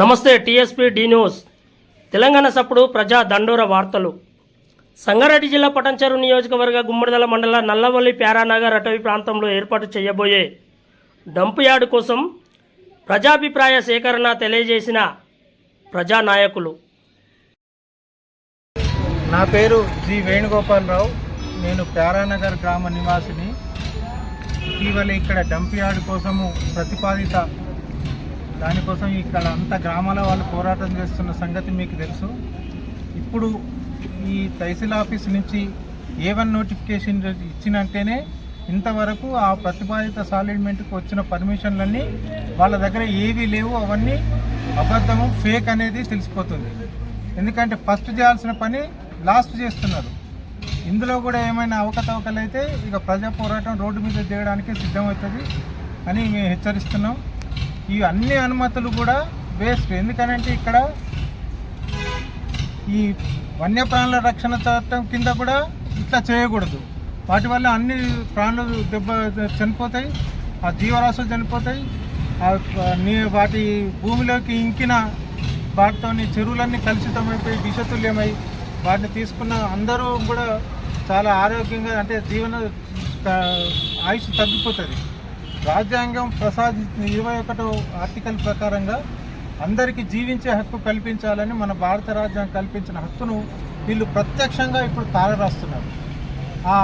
నమస్తే tsp D news. Telangana సప్పుడు ప్రజా దండోర వార్తలు. సంగారెడ్డి జిల్లా పటంచెరు నియోజకవర్గ గుమ్మడిదల మండల నల్లవల్లి ప్యారానగర్ అటవీ ప్రాంతంలో ఏర్పాటు చేయబోయే డంప్ యార్డ్ కోసం ప్రజాభిప్రాయ సేకరణ తెలియజేసిన ప్రజానాయకులు. నా పేరు జి వేణుగోపాలరావు. నేను ప్యారానగర్ గ్రామ నివాసిని. ఇటీవల ఇక్కడ డంప్ యార్డ్ కోసము ప్రతిపాదిత దానికోసం ఇక్కడ అంత గ్రామాల వాళ్ళు పోరాటం చేస్తున్న సంగతి మీకు తెలుసు. ఇప్పుడు ఈ తహసీల్ ఆఫీస్ నుంచి ఏ వన్ నోటిఫికేషన్ ఇచ్చినట్టేనే ఇంతవరకు ఆ ప్రతిపాదిత సాలిడ్మెంట్కి వచ్చిన పర్మిషన్లన్నీ వాళ్ళ దగ్గర ఏవీ లేవు. అవన్నీ అబద్ధము ఫేక్ అనేది తెలిసిపోతుంది. ఎందుకంటే ఫస్ట్ చేయాల్సిన పని లాస్ట్ చేస్తున్నారు. ఇందులో కూడా ఏమైనా అవకతవకలు అయితే ఇక ప్రజా పోరాటం రోడ్డు మీద దిగడానికి సిద్ధమవుతుంది అని మేము హెచ్చరిస్తున్నాం. ఈ అన్ని అనుమతులు కూడా వేస్ట్. ఎందుకనంటే ఇక్కడ ఈ వన్యప్రాణుల రక్షణ చట్టం కింద కూడా ఇట్లా చేయకూడదు. వాటి వల్ల అన్ని ప్రాణులు దెబ్బ చనిపోతాయి ఆ జీవరాశులు చనిపోతాయి ఆ నీ వాటి భూమిలోకి ఇంకిన వాటితో చెరువులన్నీ కలుషితమైపోయి విషతుల్యమై వాటిని తీసుకున్న అందరూ కూడా చాలా ఆరోగ్యంగా అంటే జీవన ఆయుష్ తగ్గిపోతుంది. రాజ్యాంగం ప్రసాదించిన ఇరవై ఒకటో ఆర్టికల్ ప్రకారంగా అందరికీ జీవించే హక్కు కల్పించాలని మన భారత రాజ్యాంగం కల్పించిన హక్కును వీళ్ళు ప్రత్యక్షంగా ఇప్పుడు తారరాస్తున్నారు. ఆ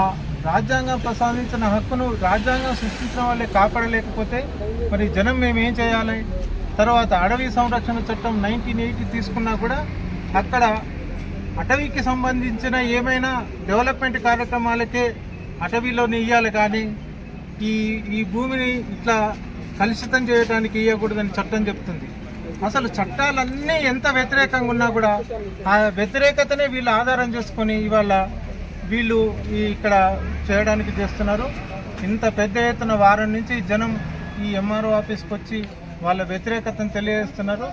రాజ్యాంగం ప్రసాదించిన హక్కును రాజ్యాంగం సృష్టించిన వాళ్ళే కాపాడలేకపోతే మరి జనం మేము ఏం చేయాలి? తర్వాత అడవి సంరక్షణ చట్టం నైన్టీన్ ఎయిటీ తీసుకున్నా కూడా అక్కడ అటవీకి సంబంధించిన ఏమైనా డెవలప్మెంట్ కార్యక్రమాలకే అటవీలో ఇవ్వాలి కానీ ఈ ఈ భూమిని ఇట్లా కలుషితం చేయడానికి ఇవ్వకూడదని చట్టం చెప్తుంది. అసలు చట్టాలన్నీ ఎంత వ్యతిరేకంగా ఉన్నా కూడా ఆ వ్యతిరేకతనే వీళ్ళు ఆధారం చేసుకొని ఇవాళ వీళ్ళు ఈ ఇక్కడ చేయడానికి చేస్తున్నారు. ఇంత పెద్ద ఎత్తున వారం నుంచి జనం ఈ ఎంఆర్ఓ ఆఫీస్కి వచ్చి వాళ్ళ వ్యతిరేకతను తెలియజేస్తున్నారు.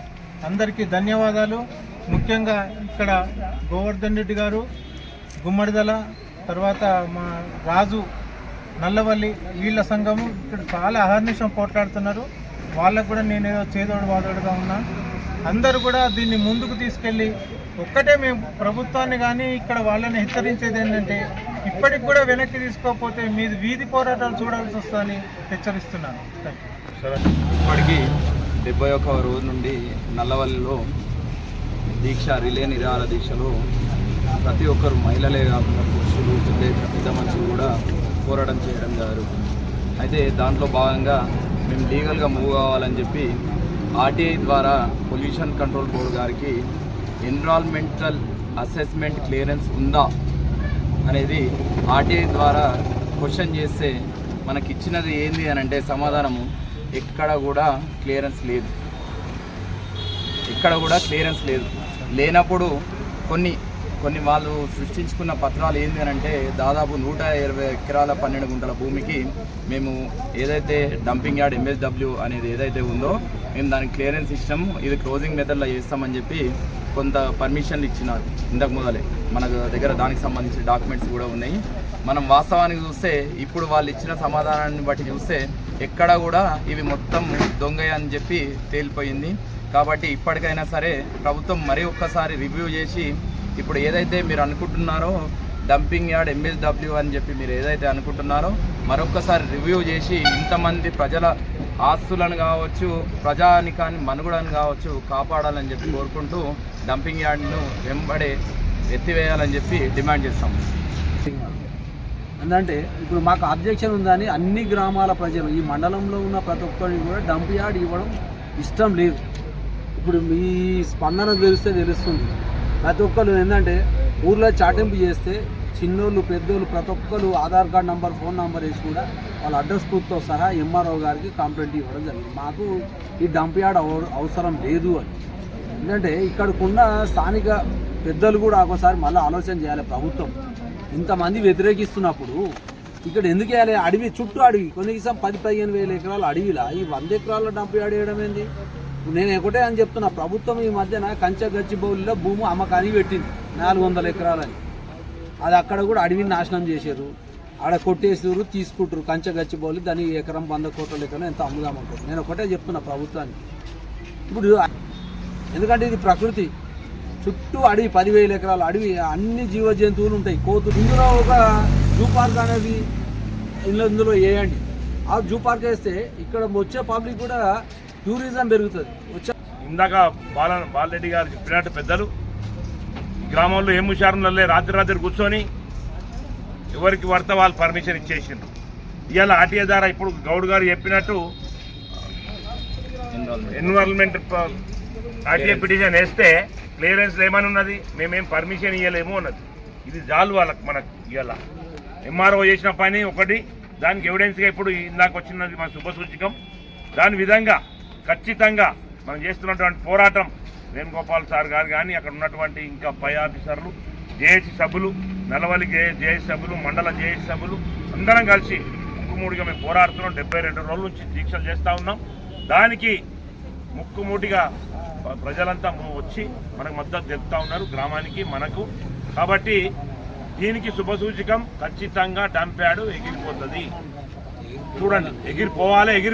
అందరికీ ధన్యవాదాలు. ముఖ్యంగా ఇక్కడ గోవర్ధన్ రెడ్డి గారు గుమ్మడిదల తర్వాత మా రాజు నల్లవల్లి వీళ్ళ సంఘము ఇక్కడ చాలా అహర్నిషం పోట్లాడుతున్నారు. వాళ్ళకు కూడా నేను ఏదో చేదోడు వాదోడుగా ఉన్నా. అందరూ కూడా దీన్ని ముందుకు తీసుకెళ్ళి ఒక్కటే మేము ప్రభుత్వాన్ని కానీ ఇక్కడ వాళ్ళని హెచ్చరించేది ఏంటంటే ఇప్పటికి కూడా వెనక్కి తీసుకోకపోతే మీది వీధి పోరాటాలు చూడాల్సి వస్తుందని హెచ్చరిస్తున్నాను. ఇప్పటికి ఇప్పటికీ డెబ్బై ఒక్క రోజు నుండి నల్లవల్లిలో దీక్ష రిలే నిరాహార దీక్షలో ప్రతి ఒక్కరు మహిళలే కాకుండా పురుషులు పెద్ద పెద్ద మనుషులు కూడా పోరాటం చేయడం జరుగుతుంది అయితే దాంట్లో భాగంగా మేము లీగల్గా మూవ్ కావాలని చెప్పి ఆర్టీఐ ద్వారా పొల్యూషన్ కంట్రోల్ బోర్డు గారికి ఎన్విరాన్మెంటల్ అసెస్మెంట్ క్లియరెన్స్ ఉందా అనేది ఆర్టీఐ ద్వారా క్వశ్చన్ చేస్తే మనకి ఇచ్చినది ఏంది అని అంటే సమాధానము ఎక్కడ కూడా క్లియరెన్స్ లేదు. ఎక్కడ కూడా క్లియరెన్స్ లేదు. లేనప్పుడు కొన్ని కొన్ని వాళ్ళు సృష్టించుకున్న పత్రాలు ఏంటి అని అంటే దాదాపు నూట ఇరవై ఎకరాల పన్నెండు గుంటల భూమికి మేము ఏదైతే డంపింగ్ యార్డ్ ఎంఎస్డబ్ల్యూ అనేది ఏదైతే ఉందో మేము దానికి క్లియరెన్స్ ఇచ్చాము ఇది క్లోజింగ్ మెథడ్లో చేస్తామని చెప్పి కొంత పర్మిషన్లు ఇచ్చినారు ఇంతకు మొదలే. మన దగ్గర దానికి సంబంధించిన డాక్యుమెంట్స్ కూడా ఉన్నాయి. మనం వాస్తవానికి చూస్తే ఇప్పుడు వాళ్ళు ఇచ్చిన సమాధానాన్ని బట్టి చూస్తే ఎక్కడ కూడా ఇవి మొత్తం దొంగ అని చెప్పి తేలిపోయింది. కాబట్టి ఇప్పటికైనా సరే ప్రభుత్వం మరీ ఒక్కసారి రివ్యూ చేసి ఇప్పుడు ఏదైతే మీరు అనుకుంటున్నారో డంపింగ్ యార్డ్ ఎంఎస్డబ్ల్యూ అని చెప్పి మీరు ఏదైతే అనుకుంటున్నారో మరొక్కసారి రివ్యూ చేసి ఇంతమంది ప్రజల ఆస్తులను కావచ్చు ప్రజానికాన్ని మనుగడను కావచ్చు కాపాడాలని చెప్పి కోరుకుంటూ డంపింగ్ యార్డ్ను వెంబడే ఎత్తివేయాలని చెప్పి డిమాండ్ చేస్తాం. ఎందుకంటే ఇప్పుడు మాకు అబ్జెక్షన్ ఉందని అన్ని గ్రామాల ప్రజలు ఈ మండలంలో ఉన్న ప్రతి ఒక్కరికి కూడా డంప్ యార్డ్ ఇవ్వడం ఇష్టం లేదు. ఇప్పుడు మీ స్పందన తెలిస్తే తెలుస్తుంది. ప్రతి ఒక్కరు ఏంటంటే ఊర్లో చాటింపు చేస్తే చిన్నోళ్ళు పెద్దోళ్ళు ప్రతి ఒక్కరు Aadhaar card number phone number వేసి కూడా వాళ్ళ అడ్రస్ ప్రూఫ్తో సహా ఎంఆర్ఓ గారికి కంప్లైంట్ ఇవ్వడం జరిగింది. మాకు ఈ డంప్ యార్డ్ అవ- అవసరం లేదు అని. ఎందుకంటే ఇక్కడికున్న స్థానిక పెద్దలు కూడా ఒకసారి మళ్ళీ ఆలోచన చేయాలి ప్రభుత్వం. ఇంతమంది వ్యతిరేకిస్తున్నప్పుడు ఇక్కడ ఎందుకు వేయాలి? అడవి చుట్టూ అడవి. కనీసం పది పదిహేను వేల ఎకరాల అడవిలా. ఈ వంద ఎకరాల డంప్ యాడ్ వేయడం ఏంది? నేను ఒకటే అని చెప్తున్నా ప్రభుత్వం ఈ మధ్యన కంచె గచ్చిబౌలిలో భూమి అమ్మకానికి పెట్టింది నాలుగు వందల ఎకరాలని. అది అక్కడ కూడా అడవిని నాశనం చేశారు. ఆడ కొట్టేసారు తీసుకుంటారు కంచె గచ్చిబౌలి దాని ఎకరం వంద కోట్ల లెక్కన ఎంత అమ్ముదామంటారు నేను ఒకటే చెప్తున్నా ప్రభుత్వానికి ఇప్పుడు ఎందుకంటే ఇది ప్రకృతి. చుట్టూ అడవి పదివేల ఎకరాలు అడవి అన్ని జీవ జంతువులు ఉంటాయి. కోతులు ఇందులో ఒక జూ పార్క్ అనేది ఇందులో ఇందులో వేయండి. ఆ జూ పార్క్ వేస్తే ఇక్కడ వచ్చే పబ్లిక్ కూడా టూరిజం పెరుగుతుంది. వచ్చా ఇందాక బాల బాలరెడ్డి గారు చెప్పినట్టు పెద్దలు గ్రామంలో ఏం హుషారులే రాత్రి రాత్రి కూర్చొని ఎవరికి పడితే వాళ్ళు పర్మిషన్ ఇచ్చేసిండ్రు. ఇవాళ ఆర్టీఏ ద్వారా ఇప్పుడు గౌడ్ గారు చెప్పినట్టు ఎన్విరాన్మెంట్ ఆర్టీఏ పిటిషన్ వేస్తే క్లియరెన్స్ ఏమని ఉన్నది? మేమేం పర్మిషన్ ఇవ్వలేము అన్నది. ఇది చాలు వాళ్ళకి మనకు ఇవాళ. ఎంఆర్ఓ చేసిన పని ఒకటి దానికి ఎవిడెన్స్గా ఇప్పుడు ఇందాక వచ్చినది మన శుభసూచకం. దాని విధంగా ఖచ్చితంగా మనం చేస్తున్నటువంటి పోరాటం వేణుగోపాల్ సార్ గారు కానీ అక్కడ ఉన్నటువంటి ఇంకా పై ఆఫీసర్లు జేఏసీ సభ్యులు నలవలి జేఏసీ సభ్యులు మండల జేఏసీ సభ్యులు అందరం కలిసి ముక్కుమూడిగా మేము పోరాడుతున్నాం. డెబ్బై రెండు రోజుల నుంచి దీక్షలు చేస్తూ ఉన్నాం. దానికి ముక్కుమూటిగా ప్రజలంతా వచ్చి మనకు మద్దతు తెలుపుతా ఉన్నారు గ్రామానికి మనకు. కాబట్టి దీనికి శుభసూచకం ఖచ్చితంగా డంప్ ఎగిరిపోతుంది. చూడండి ఎగిరిపోవాలి ఎగిరి